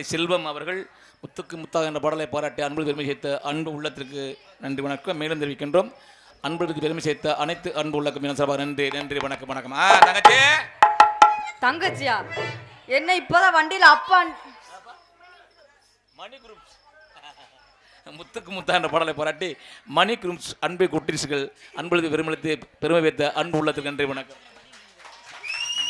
புன்னப்பட்டி செல்வம் அவர்கள் முத்துக்கு முத்தாக என்ற பாடலை பாராட்டி அன்பு பெருமை சேர்த்த அன்பு உள்ளத்திற்கு நன்றி வணக்கம். மேலும் தெரிவிக்கின்றோம். அன்புக்கு பெருமை சேர்த்த அனைத்து அன்பு உள்ளக்கும் சார்பாக நன்றி நன்றி வணக்கம் வணக்கம். தங்கச்சி. தங்கச்சியா? என்ன இப்பதான் வண்டியில அப்பா மணி குரூப்ஸ். முத்துக்கு முத்தா என்ற பாடலை பாராட்டி மணி குரூப்ஸ் அன்பை குட்டீஸ்கள் அன்புக்கு பெருமளித்து பெருமை வைத்த அன்பு உள்ளத்துக்கு நன்றி வணக்கம்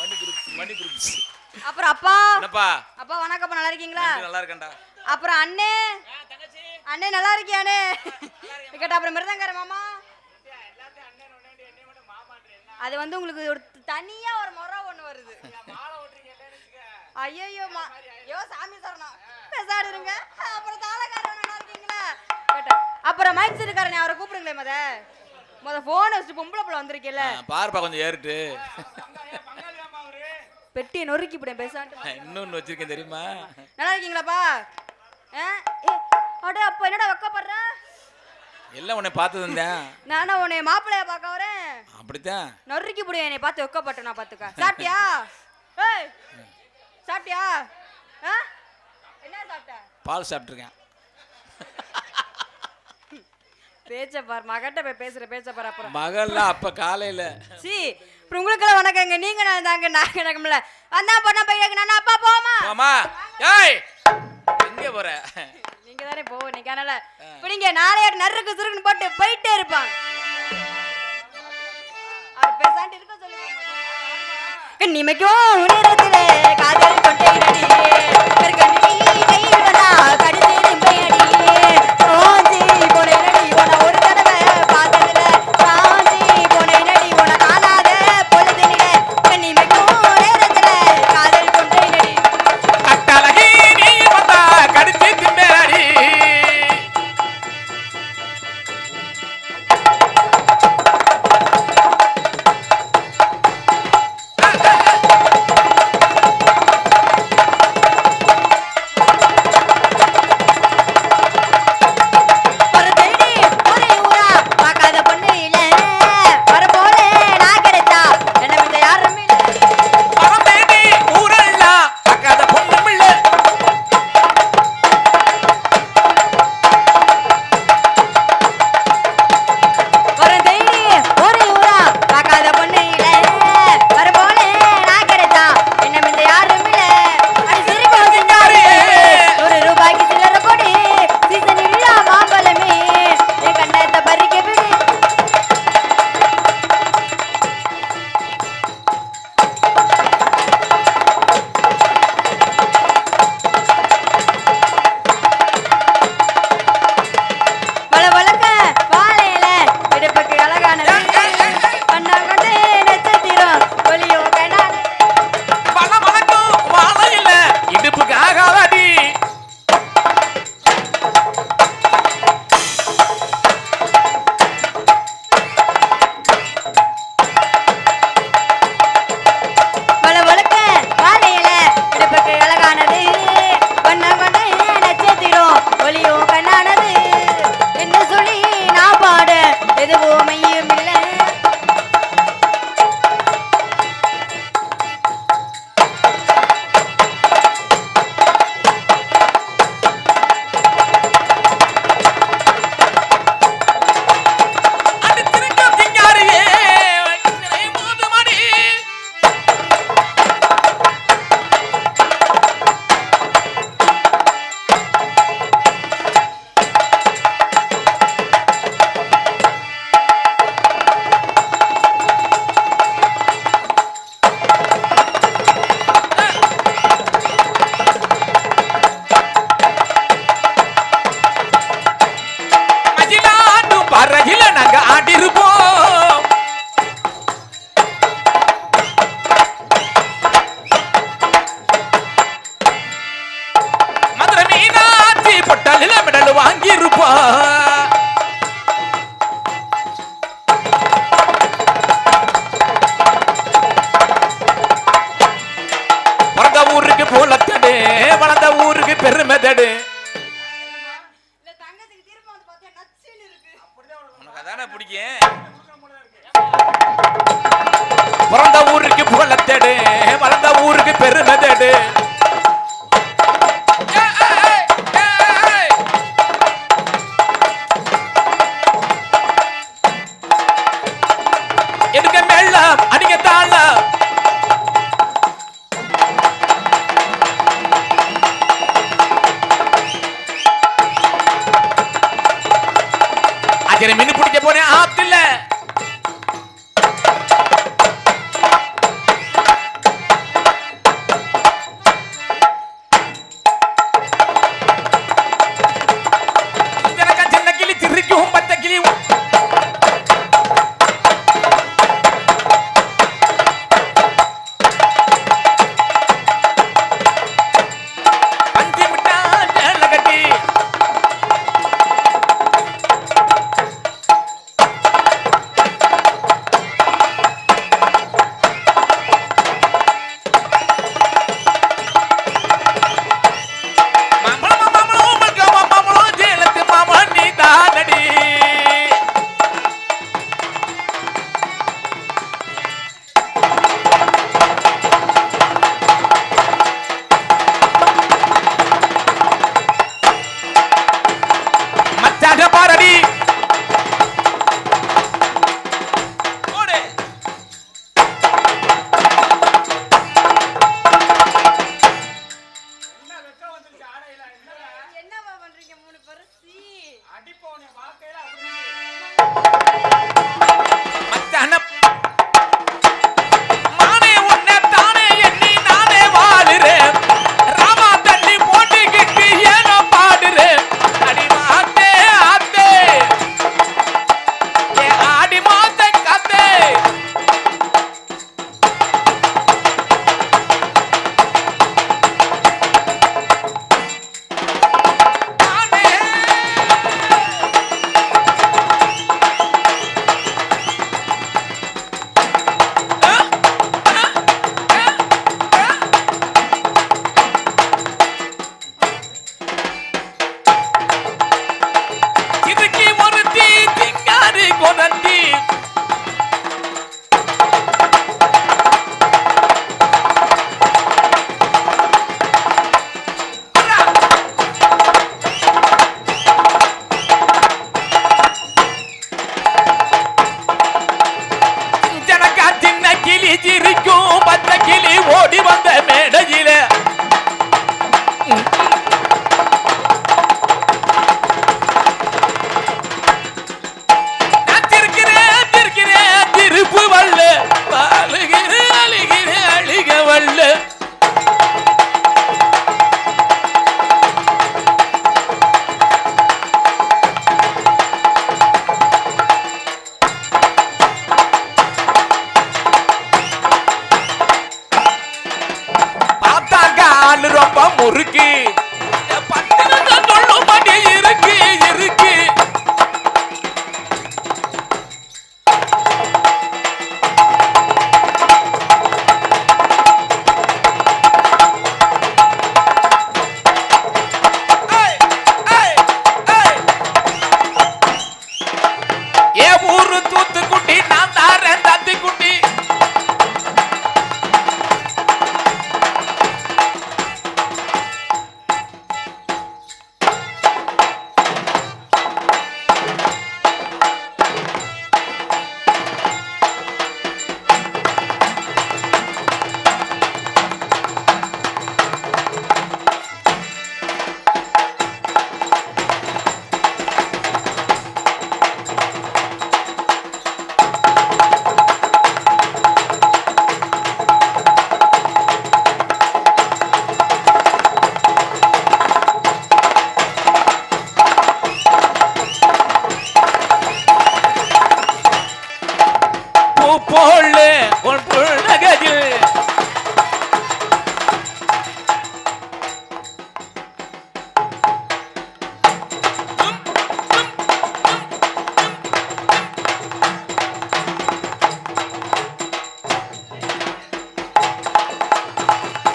மணி குரூப்ஸ் மணி குரூப்ஸ் அப்புறம் அப்பா. என்னப்பா? அப்பா வணக்கம் அப்பா, நல்லா இருக்கீங்களா? நல்லா இருக்கேன்டா. அப்புறம் அண்ணே. அண்ணே நல்லா இருக்கியானே கேட்டா அப்புறம் மிருதங்கார மாமா. அது வந்து உங்களுக்கு ஒரு தனியா ஒரு முறை ஒண்ணு வருது. ஐயோ ஐயோ சாமி சரணம். பேசாடு இருங்க. அப்புறம் தாளக்காரன் நல்லா இருக்கீங்களா? கேட்டா அப்புறம் மைக் செட்டுக்காரன் அவரை கூப்பிடுங்களே மத. முத போன் வச்சுட்டு பொம்பளை புள்ள வந்திருக்கேல்ல. ஆ, பாருப்பா கொஞ்சம் ஏறிட்டு. பெட்டியை நொறுக்கி விடேன் பேசான்ட்டு இன்னொன்னு வச்சிருக்கேன் தெரியுமா? நல்லா இருக்கீங்களாப்பா? அடே அப்பா என்னடா வெக்கப்படுற? எல்லாம் உன்னை பார்த்து தந்தேன் நானா உன்னை மாப்பிள்ளைய பார்க்க வரேன். அப்படித்தான். நொறுக்கி புடி என்னை பார்த்து வெக்கப்பட்ட நான் பார்த்துக்க. சாப்பிட்டியா? ஏய் சாப்பிட்டியா? என்ன சாப்பிட்ட? பால் சாப்பிட்ருக்கேன் பேச்ச பார் மகட்ட போய் பேசுற பேச்ச பார் அப்புறம். மகள்லாம் அப்ப காலையில. சி அப்புறம் உங்களுக்கெல்லாம் வணக்கங்க. நீங்க நான் தாங்க நான் கிடக்கும்ல அண்ணா பண்ண பையன் நான் அப்பா போமா மாமா ஏய் எங்க போற? நீங்க தானே போ நீ காணல பிடிங்க நாளைய நறுக்கு சுருக்குன்னு போட்டு போயிட்டே இருப்பான் அவர் பேசாண்டு இருக்க சொல்லுங்க நிமைக்கும் நேரத்திலே காதல் கொண்டேனடி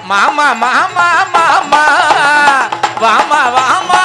மாமா மாமா மாமா வாமா வாமா.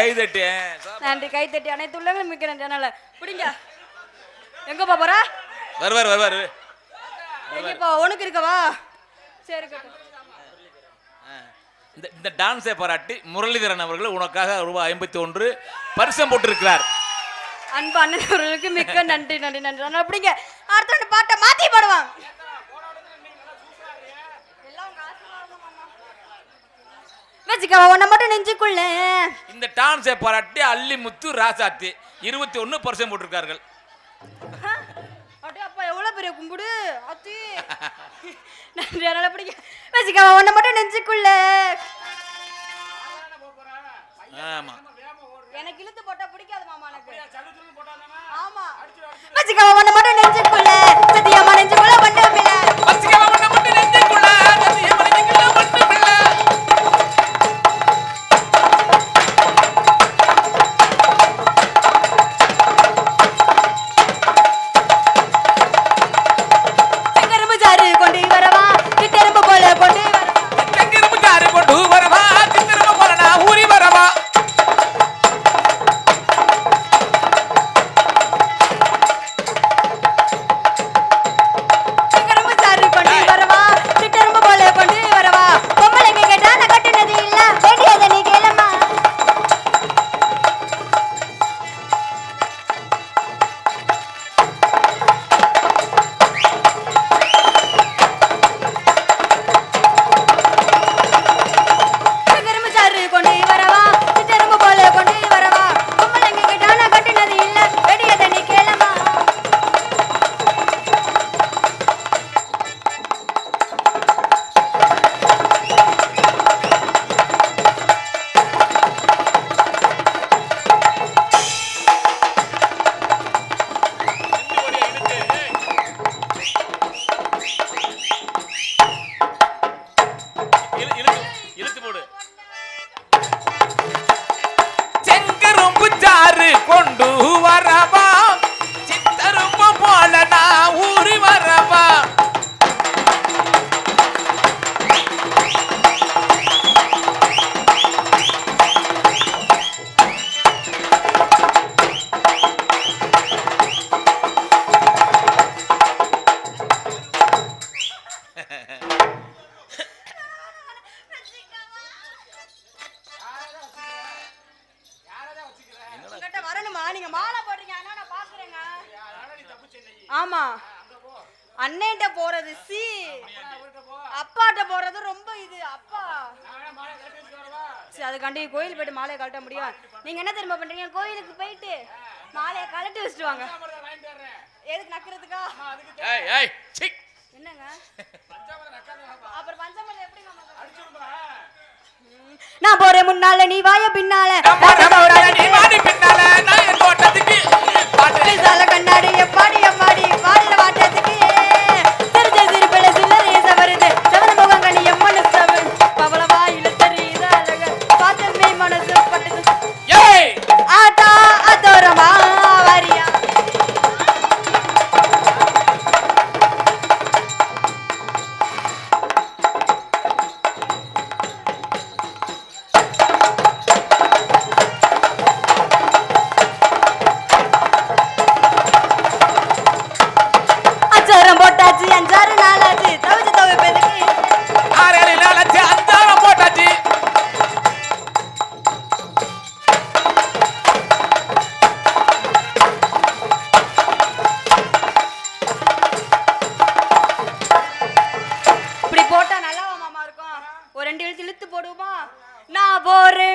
கைதட்டி கைதட்டி நன்றி கைத்தட்டி அனைத்து உள்ளங்களும் மிக்க நன்றி. அதனால பிடிங்க. எங்கப்பா போற? வருவார் வருவார் எங்கப்பா? உனக்கு இருக்கவா? சரி. இந்த இந்த டான்ஸை பாராட்டி முரளிதரன் அவர்கள் உனக்காக ரூபாய் ஐம்பத்தி ஒன்று பரிசம் போட்டிருக்கிறார். அன்பு அண்ணன் அவர்களுக்கு மிக்க நன்றி நன்றி நன்றி. அதனால பிடிங்க. அடுத்த பாட்டை மாத்தி போடுவான் வச்சுக்கவா உன்னை மட்டும் நெஞ்சுக்குள்ள. இந்த டான்ஸை பாராட்டி அள்ளிமுத்து ராசாத்தி இருபத்தி ஒன்று பரிசம் போட்டிருக்கார்கள் அப்படியே அப்பா எவ்வளவு பெரிய கும்பிடு? அத்தி நன்றி அதனால பிடிங்க வச்சுக்கவா உன்னை மட்டும் நெஞ்சுக்குள்ள. ஆமா. எனக்கு இழுத்து போட்டா பிடிக்காது மாமா எனக்கு. ஆமா. வச்சுக்கவா உன்னை மட்டும் நெஞ்சுக்குள்ள. கோயில் போயிட்டு மாலையை கழட்ட முடியும். நீங்க என்ன தெரியுமா பண்றீங்க? கோயிலுக்கு போயிட்டு மாலையை கழட்டி வச்சுட்டு வாங்க எதுக்கு நக்கிறதுக்கா? ஏய் ஏய் சீ. என்னங்க? அப்புறம் பஞ்சமலை எப்படி நான் போறேன் முன்னால நீ வாய பின்னால. நீ வாடி பின்னால. நான் என் தோட்டத்துக்கு கண்ணாடி எப்பாடி போரு